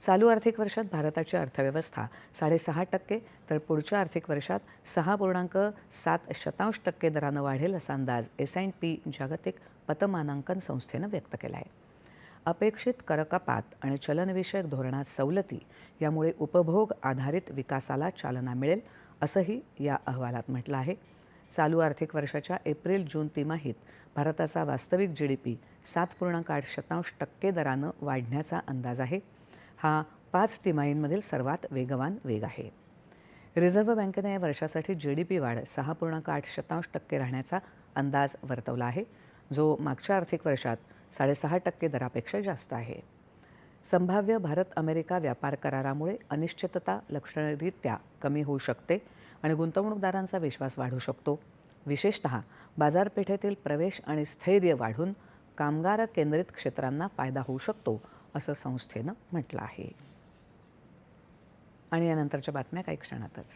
चालू आर्थिक वर्षात भारताची अर्थव्यवस्था साडेसहा टक्के तर पुढच्या आर्थिक वर्षात सहा पूर्णांक सात शतांश टक्के दरानं वाढेल असा अंदाज एस अँड पी जागतिक पतमानांकन संस्थेनं व्यक्त केला आहे अपेक्षित करकपात आणि चलनविषयक धोरणात सवलती यामुळे उपभोग आधारित विकासाला चालना मिळेल असंही या अहवालात म्हटलं आहे. चालू आर्थिक वर्षाच्या एप्रिल जून तिमाहीत भारताचा वास्तविक जी डी पी सात पूर्णांक आठ शतांश टक्के दरानं वाढण्याचा अंदाज आहे. हा पाच तिमाहींमधील सर्वात वेगवान वेग आहे. रिझर्व्ह बँकेनं या वर्षासाठी जी डी पी वाढ सहा पूर्णांक आठ शतांश टक्के राहण्याचा अंदाज वर्तवला आहे जो मागच्या आर्थिक वर्षात साडेसहा टक्के दरापेक्षा जास्त आहे. संभाव्य भारत अमेरिका व्यापार करारामुळे अनिश्चितता लक्षणीयरित्या कमी होऊ शकते आणि गुंतवणूकदारांचा विश्वास वाढू शकतो. विशेषत बाजारपेठेतील प्रवेश आणि स्थैर्य वाढून कामगार केंद्रित क्षेत्रांना फायदा होऊ शकतो असं संस्थेनं म्हटलं आहे. आणि यानंतरच्या बातम्या काही क्षणातच.